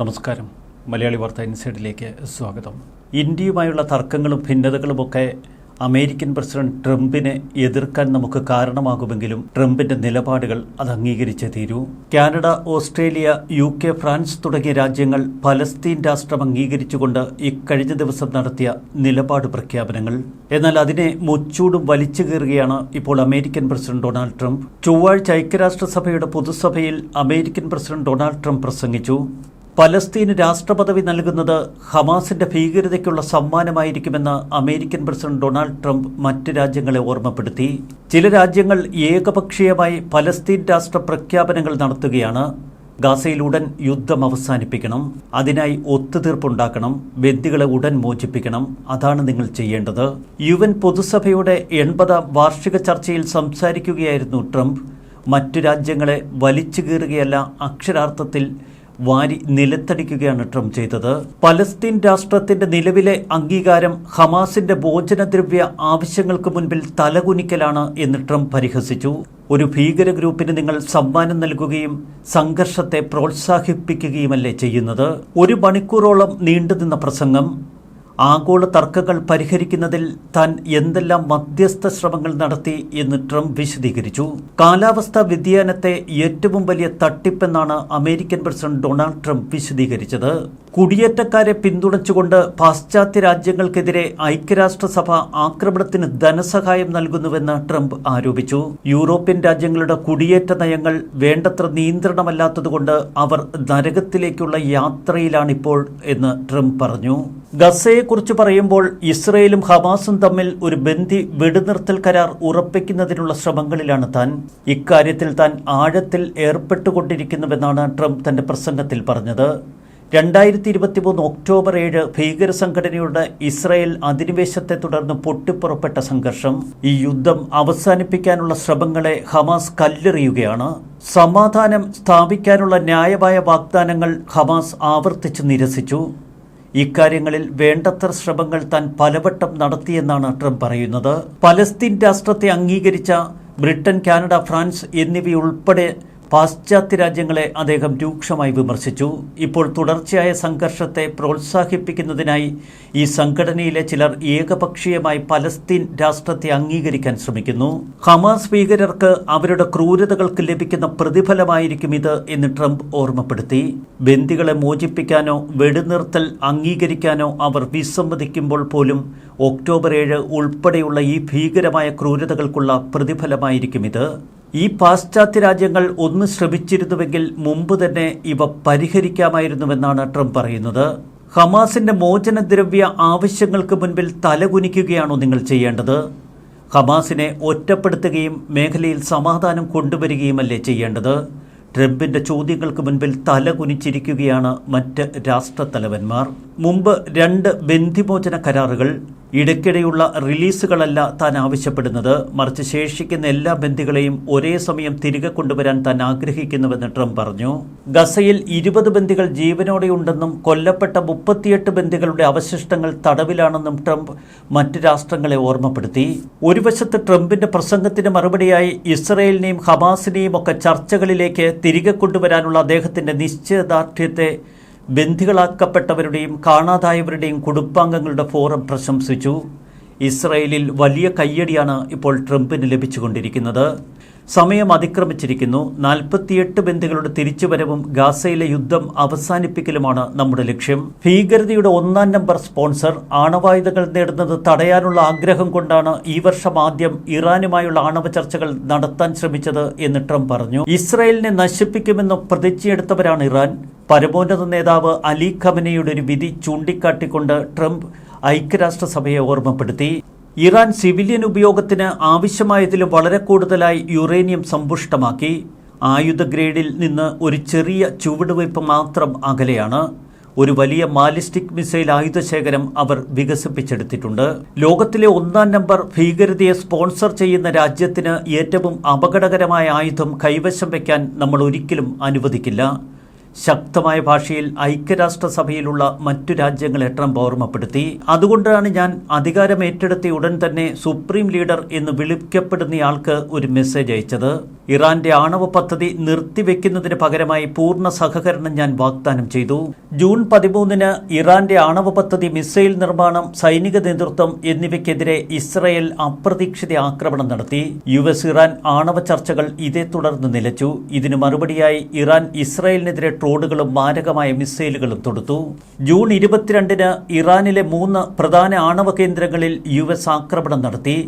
നമസ്കാരം. മലയാളി വാർത്ത ഇൻസൈഡിലേക്ക് സ്വാഗതം. ഇന്ത്യയുമായുള്ള തർക്കങ്ങളും ഭിന്നതകളുമൊക്കെ അമേരിക്കൻ പ്രസിഡന്റ് ട്രംപിനെ എതിർക്കാൻ നമുക്ക് കാരണമാകുമെങ്കിലും ട്രംപിന്റെ നിലപാടുകൾ അത് അംഗീകരിച്ചേ തീരൂ. Canada Australia U K France തുടങ്ങിയ രാജ്യങ്ങൾ പലസ്തീൻ രാഷ്ട്രം അംഗീകരിച്ചുകൊണ്ട് ഇക്കഴിഞ്ഞ ദിവസം നടത്തിയ നിലപാട് പ്രഖ്യാപനങ്ങൾ. എന്നാൽ അതിനെ മുച്ചൂടും വലിച്ചു കീറുകയാണ് ഇപ്പോൾ അമേരിക്കൻ പ്രസിഡന്റ് ഡൊണാൾഡ് ട്രംപ്. ചൊവ്വാഴ്ച ഐക്യരാഷ്ട്രസഭയുടെ പൊതുസഭയിൽ അമേരിക്കൻ പ്രസിഡന്റ് ഡൊണാൾഡ് ട്രംപ് പ്രസംഗിച്ചു. പലസ്തീന് രാഷ്ട്രപദവി നൽകുന്നത് ഹമാസിന്റെ ഭീകരതയ്ക്കുള്ള സമ്മാനമായിരിക്കുമെന്ന് അമേരിക്കൻ പ്രസിഡന്റ് ഡൊണാൾഡ് ട്രംപ് മറ്റ് രാജ്യങ്ങളെ ഓർമ്മപ്പെടുത്തി. ചില രാജ്യങ്ങൾ ഏകപക്ഷീയമായി പലസ്തീൻ രാഷ്ട്ര പ്രഖ്യാപനങ്ങൾ നടത്തുകയാണ്. ഗാസയിലുടൻ യുദ്ധം അവസാനിപ്പിക്കണം. അതിനായി ഒത്തുതീർപ്പുണ്ടാക്കണം. ബന്ദികളെ ഉടൻ മോചിപ്പിക്കണം. അതാണ് നിങ്ങൾ ചെയ്യേണ്ടത്. യു എൻ പൊതുസഭയുടെ എൺപതാം വാർഷിക ചർച്ചയിൽ സംസാരിക്കുകയായിരുന്നു ട്രംപ്. മറ്റു രാജ്യങ്ങളെ വലിച്ചു കീറുകയല്ല അക്ഷരാർത്ഥത്തിൽ വാരി നിലത്തടിക്കുകയാണ് ട്രംപ് ചെയ്തത്. പലസ്തീൻ രാഷ്ട്രത്തിന്റെ നിലവിലെ അംഗീകാരം ഹമാസിന്റെ ഭോജനദ്രവ്യ ആവശ്യങ്ങൾക്ക് മുൻപിൽ തലകുനിക്കലാണ് എന്ന് ട്രംപ് പരിഹസിച്ചു. ഒരു ഭീകര ഗ്രൂപ്പിന് നിങ്ങൾ സമ്മാനം നൽകുകയും സംഘർഷത്തെ പ്രോത്സാഹിപ്പിക്കുകയുമല്ലേ ചെയ്യുന്നത്? ഒരു മണിക്കൂറോളം നീണ്ടുനിന്ന പ്രസംഗം. ആഗോള തർക്കങ്ങൾ പരിഹരിക്കുന്നതിൽ താൻ എന്തെല്ലാം മധ്യസ്ഥ ശ്രമങ്ങൾ നടത്തി എന്ന് ട്രംപ് വിശദീകരിച്ചു. കാലാവസ്ഥാ വ്യതിയാനത്തെ ഏറ്റവും വലിയ തട്ടിപ്പെന്നാണ് അമേരിക്കൻ പ്രസിഡന്റ് ഡൊണാൾഡ് ട്രംപ് വിശദീകരിച്ചത്. കുടിയേറ്റക്കാരെ പിന്തുണച്ചുകൊണ്ട് പാശ്ചാത്യ രാജ്യങ്ങൾക്കെതിരെ ഐക്യരാഷ്ട്രസഭ ആക്രമണത്തിന് ധനസഹായം നൽകുന്നുവെന്ന് ട്രംപ് ആരോപിച്ചു. യൂറോപ്യൻ രാജ്യങ്ങളുടെ കുടിയേറ്റ നയങ്ങൾ വേണ്ടത്ര നിയന്ത്രണമല്ലാത്തതുകൊണ്ട് അവർ നരകത്തിലേക്കുള്ള യാത്രയിലാണിപ്പോൾ എന്ന് ട്രംപ് പറഞ്ഞു. ഗസയെക്കുറിച്ച് പറയുമ്പോൾ ഇസ്രയേലും ഹമാസും തമ്മിൽ ഒരു ബന്ധി വെടിനിർത്തൽ കരാർ ഉറപ്പിക്കുന്നതിനുള്ള ശ്രമങ്ങളിലാണ് താൻ. ഇക്കാര്യത്തിൽ താൻ ആഴത്തിൽ ഏർപ്പെട്ടുകൊണ്ടിരിക്കുന്നുവെന്നാണ് ട്രംപ് തന്റെ പ്രസംഗത്തിൽ പറഞ്ഞത്. രണ്ടായിരത്തി ഇരുപത്തിമൂന്ന് ഒക്ടോബർ ഏഴ് ഭീകര സംഘടനയുടെ ഇസ്രായേൽ അധിനിവേശത്തെ തുടർന്ന് പൊട്ടിപ്പുറപ്പെട്ട സംഘർഷം. ഈ യുദ്ധം അവസാനിപ്പിക്കാനുള്ള ശ്രമങ്ങളെ ഹമാസ് കല്ലെറിയുകയാണ്. സമാധാനം സ്ഥാപിക്കാനുള്ള ന്യായമായ വാഗ്ദാനങ്ങൾ ഹമാസ് ആവർത്തിച്ച് നിരസിച്ചു. ഇക്കാര്യങ്ങളിൽ വേണ്ടത്ര ശ്രമങ്ങൾ താൻ പലവട്ടം നടത്തിയെന്നാണ് ട്രംപ് പറയുന്നത്. പലസ്തീൻ രാഷ്ട്രത്തെ അംഗീകരിച്ച ബ്രിട്ടൻ കാനഡ ഫ്രാൻസ് എന്നിവയുൾപ്പെടെ പാശ്ചാത്യ രാജ്യങ്ങളെ അദ്ദേഹം രൂക്ഷമായി വിമർശിച്ചു. ഇപ്പോൾ തുടർച്ചയായ സംഘർഷത്തെ പ്രോത്സാഹിപ്പിക്കുന്നതിനായി ഈ സംഘടനയിലെ ചിലർ ഏകപക്ഷീയമായി പലസ്തീൻ രാഷ്ട്രത്തെ അംഗീകരിക്കാൻ ശ്രമിക്കുന്നു. ഹമാസ് ഭീകരർക്ക് അവരുടെ ക്രൂരതകൾക്ക് ലഭിക്കുന്ന പ്രതിഫലമായിരിക്കും ഇത് എന്ന് ട്രംപ് ഓർമ്മപ്പെടുത്തി. ബന്ദികളെ മോചിപ്പിക്കാനോ വെടിനിർത്തൽ അംഗീകരിക്കാനോ അവർ വിസമ്മതിക്കുമ്പോൾ പോലും ഒക്ടോബർ ഏഴ് ഉൾപ്പെടെയുള്ള ഈ ഭീകരമായ ക്രൂരതകൾക്കുള്ള പ്രതിഫലമായിരിക്കും ഇത്. ഈ പാശ്ചാത്യ രാജ്യങ്ങൾ ഒന്ന് ശ്രമിച്ചിരുന്നുവെങ്കിൽ മുമ്പ് തന്നെ ഇവ പരിഹരിക്കാമായിരുന്നുവെന്നാണ് ട്രംപ് പറയുന്നത്. ഹമാസിന്റെ മോചനദ്രവ്യ ആവശ്യങ്ങൾക്ക് മുൻപിൽ തലകുനിക്കുകയാണോ നിങ്ങൾ ചെയ്യേണ്ടത്? ഹമാസിനെ ഒറ്റപ്പെടുത്തുകയും മേഖലയിൽ സമാധാനം കൊണ്ടുവരികയുമല്ലേ ചെയ്യേണ്ടത്? ട്രംപിന്റെ ചോദ്യങ്ങൾക്ക് മുൻപിൽ തലകുനിച്ചിരിക്കുകയാണ് മറ്റ് രാഷ്ട്രത്തലവന്മാർ. മുമ്പ് രണ്ട് ബന്ധിമോചന കരാറുകൾ ഇടയ്ക്കിടെയുള്ള റിലീസുകളല്ല താൻ ആവശ്യപ്പെടുന്നത്. മറിച്ച് ശേഷിക്കുന്ന എല്ലാ ബന്ദികളെയും ഒരേ സമയം തിരികെ കൊണ്ടുവരാൻ താൻ ആഗ്രഹിക്കുന്നുവെന്ന് ട്രംപ് പറഞ്ഞു. ഗസയിൽ ഇരുപത് ബന്ദികൾ ജീവനോടെയുണ്ടെന്നും കൊല്ലപ്പെട്ട മുപ്പത്തിയെട്ട് ബന്ദികളുടെ അവശിഷ്ടങ്ങൾ തടവിലാണെന്നും ട്രംപ് മറ്റ് രാഷ്ട്രങ്ങളെ ഓർമ്മപ്പെടുത്തി. ഒരു വശത്ത് ട്രംപിന്റെ പ്രസംഗത്തിന് മറുപടിയായി ഇസ്രയേലിനെയും ഹമാസിനെയും ഒക്കെ ചർച്ചകളിലേക്ക് തിരികെ കൊണ്ടുവരാനുള്ള അദ്ദേഹത്തിന്റെ നിശ്ചയദാർഢ്യത്തെ ബന്ധികളാക്കപ്പെട്ടവരുടെയും കാണാതായവരുടെയും കുടുംബാംഗങ്ങളുടെ ഫോറം പ്രശംസിച്ചു. ഇസ്രയേലിൽ വലിയ കയ്യടിയാണ് ഇപ്പോൾ ട്രംപിന് ലഭിച്ചുകൊണ്ടിരിക്കുന്നത്. സമയം അതിക്രമിച്ചിരിക്കുന്നു. നാൽപ്പത്തിയെട്ട് ബന്ധികളുടെ തിരിച്ചുവരവും ഗാസയിലെ യുദ്ധം അവസാനിപ്പിക്കലുമാണ് നമ്മുടെ ലക്ഷ്യം. ഭീകരതയുടെ ഒന്നാം നമ്പർ സ്പോൺസർ ആണവായുധങ്ങൾ നേടുന്നത് തടയാനുള്ള ആഗ്രഹം കൊണ്ടാണ് ഈ വർഷം ആദ്യം ഇറാനുമായുള്ള ആണവ ചർച്ചകൾ നടത്താൻ ശ്രമിച്ചത് എന്ന് ട്രംപ് പറഞ്ഞു. ഇസ്രായേലിനെ നശിപ്പിക്കുമെന്ന് പ്രതിജ്ഞയെടുത്തവരാണ് ഇറാൻ. പരമോന്നത നേതാവ് അലി ഖമനയുടെ ഒരു വിധി ചൂണ്ടിക്കാട്ടിക്കൊണ്ട് ട്രംപ് ഐക്യരാഷ്ട്രസഭയെ ഓർമ്മപ്പെടുത്തി. ഇറാൻ സിവിലിയൻ ഉപയോഗത്തിന് ആവശ്യമായതിലും വളരെ കൂടുതലായി യുറേനിയം സമ്പുഷ്ടമാക്കി. ആയുധ ഗ്രേഡിൽ നിന്ന് ഒരു ചെറിയ ചുവടുവയ്പ് മാത്രം അകലെയാണ്. ഒരു വലിയ മാലിസ്റ്റിക് മിസൈൽ ആയുധശേഖരം അവർ വികസിപ്പിച്ചെടുത്തിട്ടുണ്ട്. ലോകത്തിലെ ഒന്നാം നമ്പർ ഭീകരതയെ സ്പോൺസർ ചെയ്യുന്ന രാജ്യത്തിന് ഏറ്റവും അപകടകരമായ ആയുധം കൈവശം വയ്ക്കാൻ നമ്മൾ ഒരിക്കലും അനുവദിക്കില്ല. ശക്തമായ ഭാഷയിൽ ഐക്യരാഷ്ട്രസഭയിലുള്ള മറ്റു രാജ്യങ്ങളെ ട്രംപ് ഓർമ്മപ്പെടുത്തി. അതുകൊണ്ടാണ് ഞാൻ അധികാരം ഏറ്റെടുത്ത ഉടൻ തന്നെ സുപ്രീം ലീഡർ എന്ന് വിളിക്കപ്പെടുന്നയാൾക്ക് ഒരു മെസ്സേജ് അയച്ചത്. ഇറാന്റെ ആണവ പദ്ധതി നിർത്തിവെക്കുന്നതിന് പകരമായി പൂർണ സഹകരണം ഞാൻ വാഗ്ദാനം ചെയ്തു. ജൂൺ പതിമൂന്നിന് ഇറാന്റെ ആണവ പദ്ധതി മിസൈൽ നിർമ്മാണം സൈനിക നേതൃത്വം എന്നിവയ്ക്കെതിരെ ഇസ്രയേൽ അപ്രതീക്ഷിത ആക്രമണം നടത്തി. യു എസ് ഇറാൻ ആണവ ചർച്ചകൾ ഇതേ തുടർന്ന് നിലച്ചു. ഇതിന് മറുപടിയായി ഇറാൻ ഇസ്രായേലിനെതിരെ ഡ്രോണുകളും മാരകമായ മിസൈലുകളും തൊടുത്തു. ജൂൺ ഇരുപത്തിരണ്ടിന് ഇറാനിലെ മൂന്ന് പ്രധാന ആണവ കേന്ദ്രങ്ങളിൽ യു എസ് ആക്രമണം നടത്തി.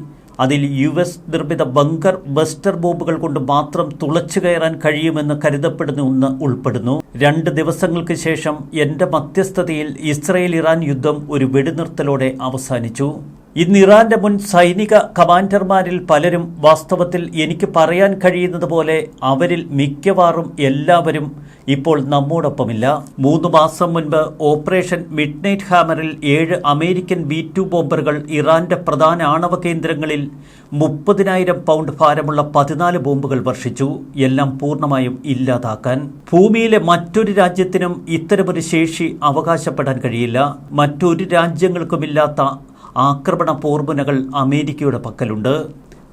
അതിൽ യു എസ് നിർമ്മിത ബങ്കർ ബസ്റ്റർ ബോംബുകൾ കൊണ്ട് മാത്രം തുളച്ചു കയറാൻ കഴിയുമെന്ന് കരുതപ്പെടുന്ന ഒന്ന് ഉൾപ്പെടുന്നു. രണ്ട് ദിവസങ്ങൾക്ക് ശേഷം എന്റെ മധ്യസ്ഥതയിൽ ഇസ്രയേൽ ഇറാൻ യുദ്ധം ഒരു വെടിനിർത്തലോടെ അവസാനിച്ചു. ഇന്ന് ഇറാന്റെ മുൻ സൈനിക കമാൻഡർമാരിൽ പലരും വാസ്തവത്തിൽ എനിക്ക് പറയാൻ കഴിയുന്നത് പോലെ അവരിൽ മിക്കവാറും എല്ലാവരും ഇപ്പോൾ നമ്മോടൊപ്പമില്ല. മൂന്ന് മാസം മുൻപ് ഓപ്പറേഷൻ മിഡ് നൈറ്റ് ഹാമറിൽ ഏഴ് അമേരിക്കൻ ബി ടു ബോംബറുകൾ ഇറാന്റെ പ്രധാന ആണവ കേന്ദ്രങ്ങളിൽ മുപ്പതിനായിരം പൗണ്ട് ഭാരമുള്ള പതിനാല് ബോംബുകൾ വർഷിച്ചു. എല്ലാം പൂർണമായും ഇല്ലാതാക്കാൻ. ഭൂമിയിലെ മറ്റൊരു രാജ്യത്തിനും ഇത്തരമൊരു ശേഷി അവകാശപ്പെടാൻ കഴിയില്ല. മറ്റൊരു രാജ്യങ്ങൾക്കുമില്ലാത്ത ആക്രമണ പോർമുനകൾ അമേരിക്കയുടെ പക്കലുണ്ട്.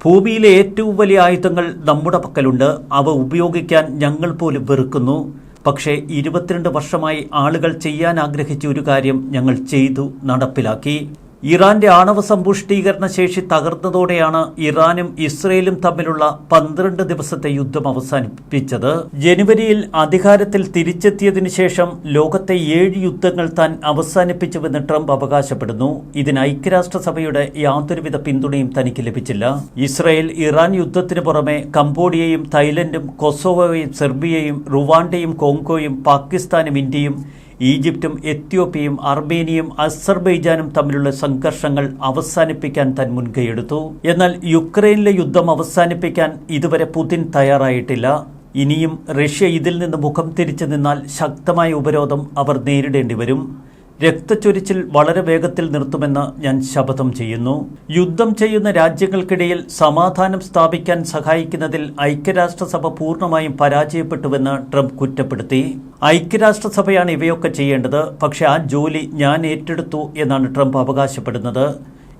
ഭൂമിയിലെ ഏറ്റവും വലിയ ആയുധങ്ങൾ നമ്മുടെ പക്കലുണ്ട്. അവ ഉപയോഗിക്കാൻ ഞങ്ങൾ പോലും വെറുക്കുന്നു. പക്ഷേ ഇരുപത്തിരണ്ട് വർഷമായി ആളുകൾ ചെയ്യാൻ ആഗ്രഹിച്ച ഒരു കാര്യം ഞങ്ങൾ ചെയ്തു നടപ്പിലാക്കി. ഇറാന്റെ ആണവ സമ്പുഷ്ടീകരണ ശേഷി തകർന്നതോടെയാണ് ഇറാനും ഇസ്രയേലും തമ്മിലുള്ള പന്ത്രണ്ട് ദിവസത്തെ യുദ്ധം അവസാനിപ്പിച്ചത്. ജനുവരിയിൽ അധികാരത്തിൽ തിരിച്ചെത്തിയതിനു ശേഷം ലോകത്തെ ഏഴ് യുദ്ധങ്ങൾ താൻ അവസാനിപ്പിച്ചുവെന്ന് ട്രംപ് അവകാശപ്പെടുന്നു. ഇതിന് ഐക്യരാഷ്ട്രസഭയുടെ യാതൊരുവിധ പിന്തുണയും തനിക്ക് ലഭിച്ചില്ല. ഇസ്രയേൽ ഇറാൻ യുദ്ധത്തിന് പുറമെ കംബോഡിയയും തായ്ലൻഡും കൊസോവോയും സെർബിയയും റുവാണ്ടയും കോങ്കോയും പാകിസ്ഥാനും ഇന്ത്യയും ഈജിപ്തും എത്യോപ്യയും അർമേനിയയും അസർബൈജാനും തമ്മിലുള്ള സംഘർഷങ്ങൾ അവസാനിപ്പിക്കാൻ താൻ മുൻകൈയെടുത്തു. എന്നാൽ യുക്രൈനിലെ യുദ്ധം അവസാനിപ്പിക്കാൻ ഇതുവരെ പുതിൻ തയ്യാറായിട്ടില്ല. ഇനിയും റഷ്യ ഇതിൽ നിന്ന് മുഖം തിരിച്ചു നിന്നാൽ ശക്തമായ ഉപരോധം അവർ നേരിടേണ്ടി വരും. രക്തച്ചൊരിച്ചിൽ വളരെ വേഗത്തിൽ നിർത്തുമെന്ന് ഞാൻ ശപഥം ചെയ്യുന്നു. യുദ്ധം ചെയ്യുന്ന രാജ്യങ്ങൾക്കിടയിൽ സമാധാനം സ്ഥാപിക്കാൻ സഹായിക്കുന്നതിൽ ഐക്യരാഷ്ട്രസഭ പൂർണമായും പരാജയപ്പെട്ടുവെന്ന് ട്രംപ് കുറ്റപ്പെടുത്തി. ഐക്യരാഷ്ട്രസഭയാണ് ഇവയൊക്കെ ചെയ്യേണ്ടത്. പക്ഷേ ആ ജോലി ഞാൻ ഏറ്റെടുത്തു എന്നാണ് ട്രംപ് അവകാശപ്പെടുന്നത്.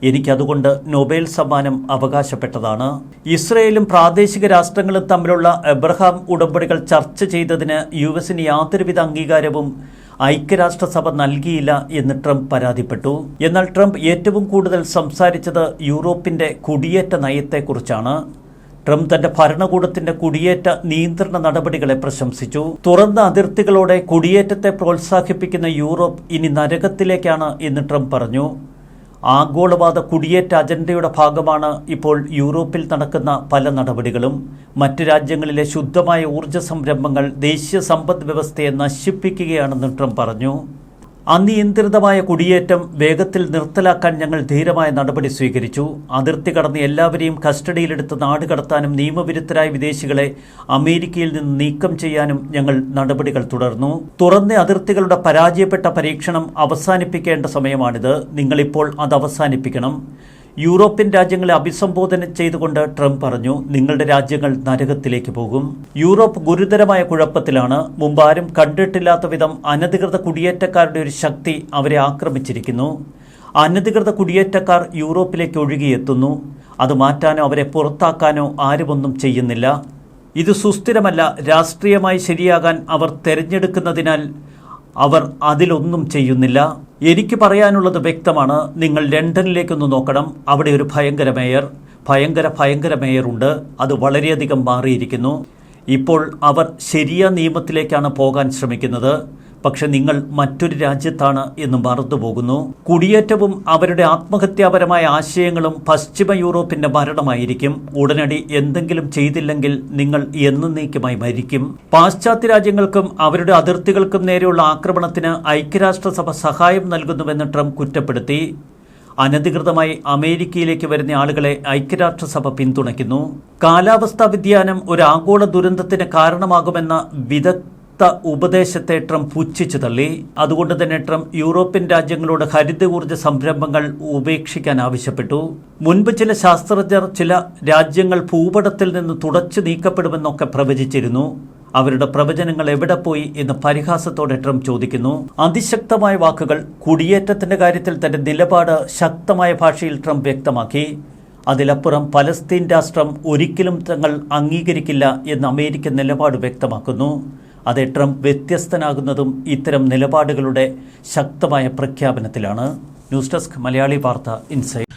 എനിക്കതുകൊണ്ട് നൊബേൽ സമ്മാനം അവകാശപ്പെട്ടതാണ്. ഇസ്രയേലും പ്രാദേശിക രാഷ്ട്രങ്ങളും തമ്മിലുള്ള എബ്രഹാം ഉടമ്പടികൾ ചർച്ച ചെയ്തതിന് യു എസിന് യാതൊരുവിധ അംഗീകാരവും ഐക്യരാഷ്ട്രസഭ നൽകിയില്ല എന്ന് ട്രംപ് പരാതിപ്പെട്ടു. എന്നാൽ ട്രംപ് ഏറ്റവും കൂടുതൽ സംസാരിച്ചത് യൂറോപ്പിന്റെ കുടിയേറ്റ നയത്തെക്കുറിച്ചാണ്. ട്രംപ് തന്റെ ഭരണകൂടത്തിന്റെ കുടിയേറ്റ നിയന്ത്രണ നടപടികളെ പ്രശംസിച്ചു. തുറന്ന അതിർത്തികളോടെ കുടിയേറ്റത്തെ പ്രോത്സാഹിപ്പിക്കുന്ന യൂറോപ്പ് ഇനി നരകത്തിലേക്കാണ് എന്ന് ട്രംപ് പറഞ്ഞു. ആഗോളവാദ കുടിയേറ്റ അജണ്ടയുടെ ഭാഗമാണ് ഇപ്പോൾ യൂറോപ്പിൽ നടക്കുന്ന പല നടപടികളും. മറ്റ് രാജ്യങ്ങളിലെ ശുദ്ധമായ ഊർജ സംരംഭങ്ങൾ ദേശീയ സമ്പദ് വ്യവസ്ഥയെ നശിപ്പിക്കുകയാണെന്ന് ട്രംപ് പറഞ്ഞു. അനിയന്ത്രിതമായ കുടിയേറ്റം വേഗത്തിൽ നിർത്തലാക്കാൻ ഞങ്ങൾ ധീരമായ നടപടി സ്വീകരിച്ചു. അതിർത്തി കടന്ന് എല്ലാവരെയും കസ്റ്റഡിയിലെടുത്ത് നാട് കടത്താനും നിയമവിരുദ്ധരായ വിദേശികളെ അമേരിക്കയിൽ നിന്ന് നീക്കം ചെയ്യാനും ഞങ്ങൾ നടപടികൾ തുടർന്നു. തുറന്ന അതിർത്തികളുടെ പരാജയപ്പെട്ട പരീക്ഷണം അവസാനിപ്പിക്കേണ്ട സമയമാണിത്. നിങ്ങളിപ്പോൾ അത് അവസാനിപ്പിക്കണം. യൂറോപ്യൻ രാജ്യങ്ങളെ അഭിസംബോധന ചെയ്തുകൊണ്ട് ട്രംപ് പറഞ്ഞു നിങ്ങളുടെ രാജ്യങ്ങൾ നരകത്തിലേക്ക് പോകും. യൂറോപ്പ് ഗുരുതരമായ കുഴപ്പത്തിലാണ്. മുമ്പ് ആരും കണ്ടിട്ടില്ലാത്ത വിധം അനധികൃത കുടിയേറ്റക്കാരുടെ ഒരു ശക്തി അവരെ ആക്രമിച്ചിരിക്കുന്നു. അനധികൃത കുടിയേറ്റക്കാർ യൂറോപ്പിലേക്ക് ഒഴുകിയെത്തുന്നു. അത് മാറ്റാനോ അവരെ പുറത്താക്കാനോ ആരുമൊന്നും ചെയ്യുന്നില്ല. ഇത് സുസ്ഥിരമല്ല. രാഷ്ട്രീയമായി ശരിയാകാൻ അവർ തെരഞ്ഞെടുക്കുന്നതിനാൽ അവർ അതിലൊന്നും ചെയ്യുന്നില്ല. എനിക്ക് പറയാനുള്ളത് വ്യക്തമാണ്. നിങ്ങൾ ലണ്ടനിലേക്കൊന്ന് നോക്കണം. അവിടെ ഒരു ഭയങ്കര മേയർ ഭയങ്കര ഭയങ്കര മേയറുണ്ട്. അത് വളരെയധികം മാറിയിരിക്കുന്നു. ഇപ്പോൾ അവർ ശരിയ നിയമത്തിലേക്കാണ് പോകാൻ ശ്രമിക്കുന്നത്. പക്ഷെ നിങ്ങൾ മറ്റൊരു രാജ്യത്താണ് എന്ന് മറന്നുപോകുന്നു കുടിയേറ്റവും അവരുടെ ആത്മഹത്യാപരമായ ആശയങ്ങളും പശ്ചിമ യൂറോപ്പിന്റെ മരണമായിരിക്കും. ഉടനടി എന്തെങ്കിലും ചെയ്തില്ലെങ്കിൽ നിങ്ങൾ എന്നേക്കുമായി മരിക്കും. പാശ്ചാത്യ രാജ്യങ്ങൾക്കും അവരുടെ അതിർത്തികൾക്കും നേരെയുള്ള ആക്രമണത്തിന് ഐക്യരാഷ്ട്രസഭ സഹായം നൽകുന്നുവെന്ന് ട്രംപ് കുറ്റപ്പെടുത്തി. അനധികൃതമായി അമേരിക്കയിലേക്ക് വരുന്ന ആളുകളെ ഐക്യരാഷ്ട്രസഭ പിന്തുണയ്ക്കുന്നു. കാലാവസ്ഥാ വ്യതിയാനം ഒരു ആഗോള ദുരന്തത്തിന് കാരണമാകുമെന്ന വിദഗ്ധ ഉപദേശത്തെ ട്രംപ് പുച്ഛിച്ചു തള്ളി. അതുകൊണ്ട് തന്നെ ട്രംപ് യൂറോപ്യൻ രാജ്യങ്ങളോട് ഹരിത ഊർജ സംരംഭങ്ങൾ ഉപേക്ഷിക്കാൻ ആവശ്യപ്പെട്ടു. മുൻപ് ചില ശാസ്ത്രജ്ഞർ ചില രാജ്യങ്ങൾ ഭൂപടത്തിൽ നിന്ന് തുടച്ചു നീക്കപ്പെടുമെന്നൊക്കെ പ്രവചിച്ചിരുന്നു. അവരുടെ പ്രവചനങ്ങൾ എവിടെ പോയി എന്ന് പരിഹാസത്തോടെ ട്രംപ് ചോദിക്കുന്നു. അതിശക്തമായ വാക്കുകൾ കുടിയേറ്റത്തിന്റെ കാര്യത്തിൽ തന്റെ നിലപാട് ശക്തമായ ഭാഷയിൽ ട്രംപ് വ്യക്തമാക്കി. അതിലപ്പുറം പലസ്തീൻ രാഷ്ട്രം ഒരിക്കലും തങ്ങൾ അംഗീകരിക്കില്ല എന്ന് അമേരിക്കൻ നിലപാട് വ്യക്തമാക്കുന്നു. അതെ ട്രംപ് വ്യത്യസ്തനാകുന്നതും ഇത്തരം നിലപാടുകളുടെ ശക്തമായ പ്രഖ്യാപനത്തിലാണ്. ന്യൂസ് ഡെസ്ക് മലയാളി വാർത്ത ഇൻസൈറ്റ്